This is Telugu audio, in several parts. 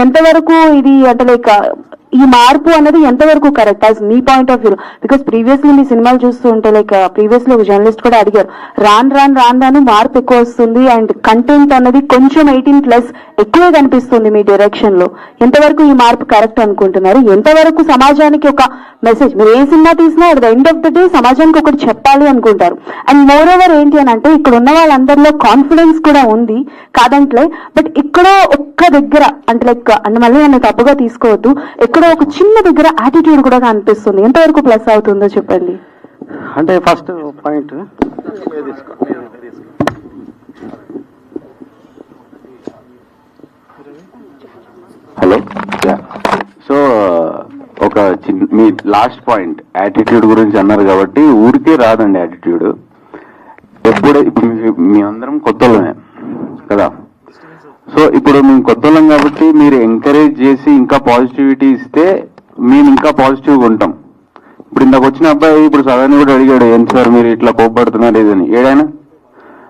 ఎంతవరకు ఇది అంటే లైక్ ఈ మార్పు అనేది ఎంతవరకు correct as me point of view because previously మీ సినిమాలు చూస్తూ ఉంటే లైక్ ప్రీవియస్లీ uh, ఒక జర్నలిస్ట్ కూడా అడిగారు రాన్ రాన్ రాన్ రాను మార్పు ఎక్కువ వస్తుంది అండ్ కంటెంట్ అనేది కొంచెం ఎయిటీన్ ప్లస్ ఎక్కువే కనిపిస్తుంది మీ డైరెక్షన్లో. ఎంతవరకు ఈ మార్పు కరెక్ట్ అనుకుంటున్నారు? ఎంతవరకు సమాజానికి ఒక మెసేజ్ మీరు ఏ సినిమా తీసినా at the end of the day సమాజానికి ఒకటి చెప్పాలి అనుకుంటారు. అండ్ మోర్ ఓవర్ ఏంటి అని అంటే ఇక్కడ ఉన్న వాళ్ళందరిలో కాన్ఫిడెన్స్ కూడా ఉంది కాదంట్లే బట్ ఎక్కడో ఒక్క దగ్గర అంటే లైక్ అంటే uh, మళ్ళీ నన్ను తప్పుగా తీసుకోవద్దు. ఎక్కడ ఒక చిన్న దగ్గర యాటిట్యూడ్ కూడా కనిపిస్తుంది. ఎంతవరకు ప్లస్ అవుతుందో చెప్పండి. అంటే ఫస్ట్ పాయింట్ హలో సో ఒక చిన్న మీ లాస్ట్ పాయింట్ యాటిట్యూడ్ గురించి అన్నారు కాబట్టి ఊరికే రాదండి యాటిట్యూడ్ ఎప్పుడే ఇప్పుడు మీ అందరం కొత్తలోనే కదా? సో ఇప్పుడు మేము కొత్తలం కాబట్టి మీరు ఎంకరేజ్ చేసి ఇంకా పాజిటివిటీ ఇస్తే మేము ఇంకా పాజిటివ్గా ఉంటాం. ఇప్పుడు ఇందాక వచ్చిన అబ్బాయి ఇప్పుడు సడన్ కూడా అడిగాడు ఏంటి సార్ మీరు ఇట్లా కోపడుతున్నారు ఏదని? ఏడైనా?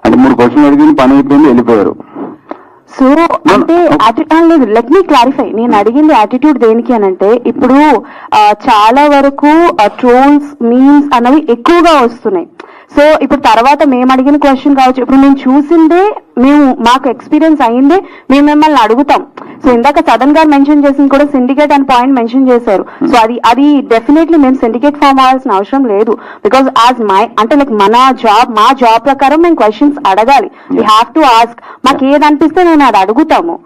అంటే మూడు క్వశ్చన్ అడిగింది పని అయిపోయింది వెళ్ళిపోయారు. సో అంటే లేదు లెట్ మీ క్లారిఫై నేను అడిగింది యాటిట్యూడ్ దేనికి అని అంటే ఇప్పుడు చాలా వరకు ట్రోల్స్ మీమ్స్ అనేవి ఎక్కువగా వస్తున్నాయి. సో ఇప్పుడు తర్వాత మేము అడిగిన క్వశ్చన్ కావచ్చు. ఇప్పుడు మేము చూసిందే మేము మాకు ఎక్స్పీరియన్స్ అయిందే మేము మిమ్మల్ని అడుగుతాం. సో ఇందాక సదన్ గారు మెన్షన్ చేసింది కూడా సిండికేట్ అని పాయింట్ మెన్షన్ చేశారు. సో అది అది డెఫినెట్లీ మేము సిండికేట్ ఫామ్ అవ్వాల్సిన అవసరం లేదు. బికాస్ యాజ్ మై అంటే లైక్ మన జాబ్ మా జాబ్ ప్రకారం మేము క్వశ్చన్స్ అడగాలి. వీ హ్యావ్ టు ఆస్క్ మాకు ఏది అనిపిస్తే నేను అది అడుగుతాము.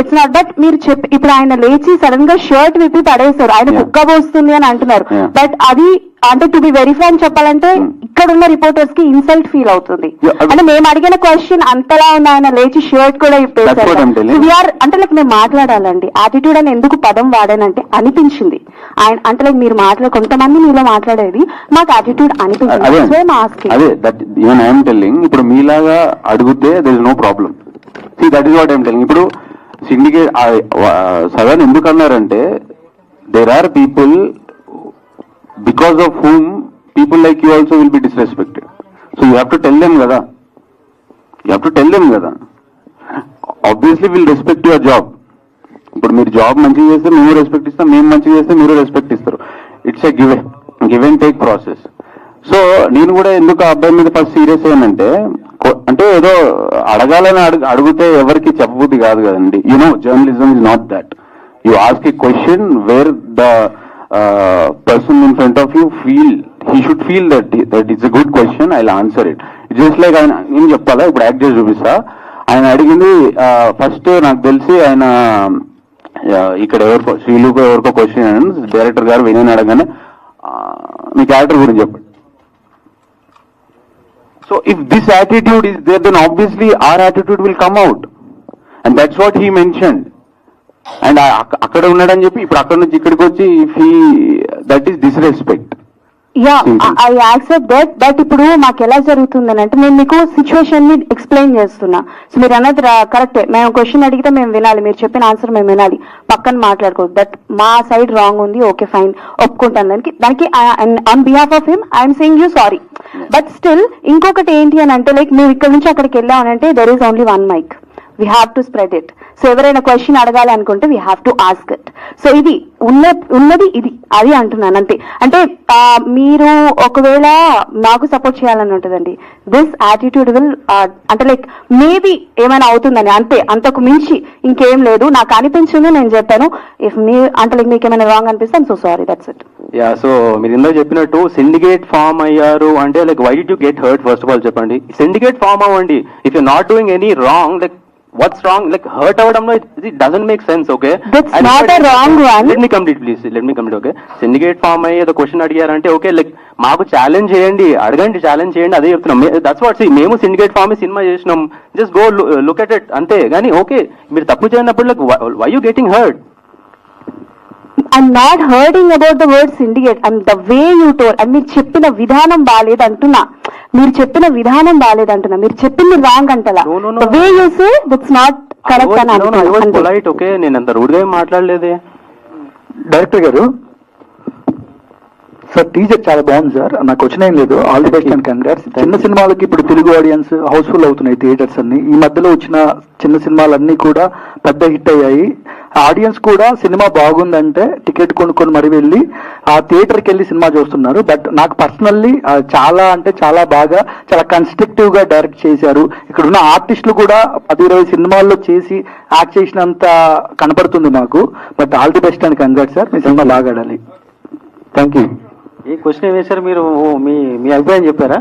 ఇట్స్ నాట్ దట్ మీరు చెప్పి ఇప్పుడు ఆయన లేచి సడన్గా షర్ట్ విప్పి పడేశారు. ఆయన. కుక్క పోస్తుంది అని అంటున్నారు. బట్ అది అంటే టు బి వెరిఫై అని చెప్పాలంటే ఇక్కడ ఉన్న రిపోర్టర్స్కి ఇన్సల్ట్ ఫీల్ అవుతుంది. అంటే మేము అడిగిన క్వశ్చన్ అంతలా ఉంది ఆయన లేచి షర్ట్ కూడా ఆర్ అంటే లైక్ మేము మాట్లాడాలండి. యాటిట్యూడ్ అని ఎందుకు పదం వాడానంటే అనిపించింది. ఆయన అంటే లైక్ మీరు మాట్లాడే కొంతమంది మీలో మాట్లాడేది మాకు యాటిట్యూడ్ అనిపించింది. ఇప్పుడు మీలాగా అడిగితే there is no problem see that is what I'm telling ఇప్పుడు సిండికేట్ సదన్ ఎందుకు అన్నారంటే there are people because of whom people like you also will be disrespected so you have to tell them కదా you have to tell them కదా obviously will respect your job ఇప్పుడు మీరు జాబ్ మంచిగా చేస్తే మేము రెస్పెక్ట్ ఇస్తాం మేము మంచిగా చేస్తే మీరు రెస్పెక్ట్ ఇస్తారు. It's a give give and take process so నేను కూడా ఎందుకు ఆ అబ్బాయి మీద ఫస్ట్ సీరియస్ అయ్యానంటే అంటే ఏదో అడగాలని అడుగు అడిగితే ఎవరికి చెప్పబుద్ధి కాదు కదండి. You know journalism is not that you ask a question where the person in front of you feel he should feel that that is a good question I answer it just like ఆయన నేను చెప్పాలా? ఇప్పుడు యాక్ట్ చేసి చూపిస్తా. ఆయన అడిగింది uh, ఫస్ట్ నాకు తెలిసి ఆయన uh, ఇక్కడ ఎవరికో శ్రీలుకు ఎవరికో క్వశ్చన్ డైరెక్టర్ గారు వినయన్ అడగానే uh, మీ క్యారెక్టర్ గురించి చెప్పండి. So if this attitude is there then obviously our attitude will come out and that's what he mentioned and అక్కడ ఉన్నాడని చెప్పి ఇప్పుడు అక్కడ నుంచి ఇక్కడికి వచ్చి that is disrespect yeah. I accept that but ఇప్పుడు మాకు ఎలా జరుగుతుందని అంటే నేను మీకు సిచ్యువేషన్ని ఎక్స్ప్లెయిన్ చేస్తున్నా. సో మీరు అన్నది కరెక్టే మేము క్వశ్చన్ అడిగితే మేము వినాలి. మీరు చెప్పిన ఆన్సర్ మేము వినాలి. పక్కన మాట్లాడుకోవద్దు దట్ మా సైడ్ రాంగ్ ఉంది ఓకే ఫైన్ ఒప్పుకుంటాను. దానికి దానికి on behalf of him I'm saying you sorry but still ఇంకొకటి ఏంటి అని అంటే లైక్ మేము ఇక్కడ నుంచి అక్కడికి వెళ్ళామనంటే there is only one mic we have to spread it so ఎవరైనా క్వశ్చన్ అడగాలి అనుకుంటే we have to ask it so ఇది ఉన్న ఉన్నది ఇది. అది అంటున్నాను అంతే. అంటే మీరు ఒకవేళ నాకు సపోర్ట్ చేయాలని ఉంటుందండి దిస్ యాటిట్యూడ్ విల్ అంటే లైక్ మేబీ ఏమైనా అవుతుందని అంతే. అంతకు మించి ఇంకేం లేదు. నాకు అనిపించింది నేను చెప్పాను. ఇఫ్ మీ అంటే లైక్ మీకు ఏమైనా రాంగ్ అనిపిస్తే so sorry that's it ya so మీరు ఇందాక చెప్పినట్టు సిండికేట్ ఫామ్ అయ్యారు అంటే like why do you get hurt first of all చెప్పండి. సిండికేట్ ఫామ్ అవ్వండి. If you not doing any wrong like what's wrong like hurt అవ్వడంలో it doesn't make sense okay That's not a wrong one. Let me complete please let me complete okay syndicate form అయ్యి ఏదో క్వశ్చన్ అడిగారంటే ఓకే లైక్ మాకు ఛాలెంజ్ చేయండి అడగండి ఛాలెంజ్ చేయండి అదే చెప్తున్నాం. దట్స్ వాట్ మేము సిండికేట్ ఫామ్ సినిమా చేసినాం. Just go look at it అంతే. కానీ ఓకే మీరు తప్పు చేయనప్పుడు like why you getting hurt I'm not hurting about the word syndicate and the way you told and మీరు చెప్పిన విధానం బాగాలేదు అంటున్నా మీరు చెప్పిన విధానం బాగాలేదు అంటున్నా మీరు చెప్పింది wrong అంటలా. The way you say that's not correct అని అంటున్నా అంతే. పొలైట్ ఓకే నేను అంత రూడ్గా ఏం మాట్లాడలేదే? డైరెక్టర్ గారు సార్ టీజర్ చాలా బాగుంది సార్. నాకు వచ్చిన ఏం లేదు. All the best and congrats చిన్న సినిమాలకి ఇప్పుడు తెలుగు ఆడియన్స్ హౌస్ఫుల్ అవుతున్నాయి థియేటర్స్ అన్ని. ఈ మధ్యలో వచ్చిన చిన్న సినిమాలన్నీ కూడా పెద్ద హిట్ అయ్యాయి. ఆడియన్స్ కూడా సినిమా బాగుందంటే టికెట్ కొనుక్కొని మరి వెళ్ళి ఆ థియేటర్కి వెళ్ళి సినిమా చూస్తున్నారు. బట్ నాకు పర్సనల్లీ చాలా అంటే చాలా బాగా చాలా కన్స్ట్రక్టివ్గా డైరెక్ట్ చేశారు. ఇక్కడ ఉన్న ఆర్టిస్టులు కూడా పది ఇరవై సినిమాల్లో చేసి యాక్ట్ చేసినంత కనపడుతుంది నాకు but all the best and congrats sir. Me cinema బాగా ఆడాలి. థ్యాంక్ యూ ఈ క్వశ్చన్ వేశారు మీరు మీ మీ అభిప్రాయం చెప్పారా?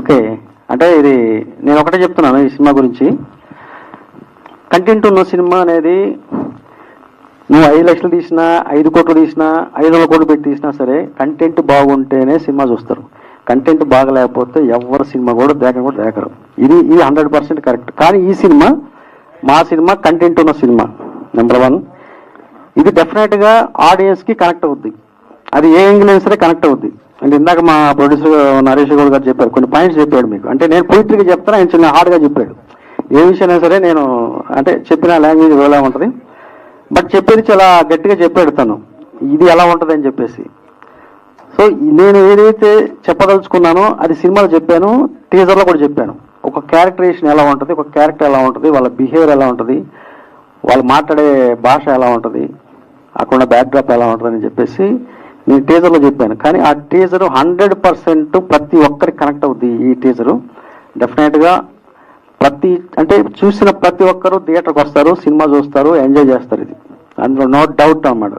ఓకే. అంటే ఇది నేను ఒకటే చెప్తున్నాను ఈ సినిమా గురించి. కంటెంట్ ఉన్న సినిమా అనేది నువ్వు ఐదు లక్షలు తీసినా ఐదు కోట్లు తీసినా ఐదు వందల కోట్లు పెట్టి తీసినా సరే కంటెంట్ బాగుంటేనే సినిమా చూస్తారు. కంటెంట్ బాగలేకపోతే ఎవరు సినిమా కూడా దేకరు కూడా దేకరు. ఇది ఇది హండ్రెడ్ పర్సెంట్ కరెక్ట్. కానీ ఈ సినిమా మా సినిమా కంటెంట్ ఉన్న సినిమా నెంబర్ వన్. ఇది డెఫినెట్గా ఆడియన్స్కి కనెక్ట్ అవుద్ది. అది ఏ యాంగిల్ అయినా సరే కనెక్ట్ అవుద్ది. అంటే ఇందాక మా ప్రొడ్యూసర్ నరేష్ గౌడ్ గారు చెప్పారు కొన్ని పాయింట్స్ చెప్పాడు మీకు. అంటే నేను పోయిటరీగా చెప్తాను ఆయన చిన్న హార్డ్గా చెప్పాడు. ఏ విషయమైనా సరే నేను అంటే చెప్పిన లాంగ్వేజ్ ఎలా ఉంటుంది. బట్ చెప్పేది చాలా గట్టిగా చెప్పాడు తను. ఇది ఎలా ఉంటుంది అని చెప్పేసి. సో నేను ఏదైతే చెప్పదలుచుకున్నానో అది సినిమాలో చెప్పాను టీజర్లో కూడా చెప్పాను. ఒక క్యారెక్టరేషన్ ఎలా ఉంటుంది ఒక క్యారెక్టర్ ఎలా ఉంటుంది వాళ్ళ బిహేవియర్ ఎలా ఉంటుంది వాళ్ళు మాట్లాడే భాష ఎలా ఉంటుంది అక్కడ బ్యాక్డ్రాప్ ఎలా ఉంటుంది అని చెప్పేసి నేను టీజర్లో చెప్పాను. కానీ ఆ టీజర్ హండ్రెడ్ పర్సెంట్ ప్రతి ఒక్కరికి కనెక్ట్ అవుద్ది ఈ టీజరు డెఫినెట్గా ప్రతి అంటే చూసిన ప్రతి ఒక్కరు థియేటర్కి వస్తారు సినిమా చూస్తారు ఎంజాయ్ చేస్తారు ఇది. అందులో నో డౌట్ అన్నమాట.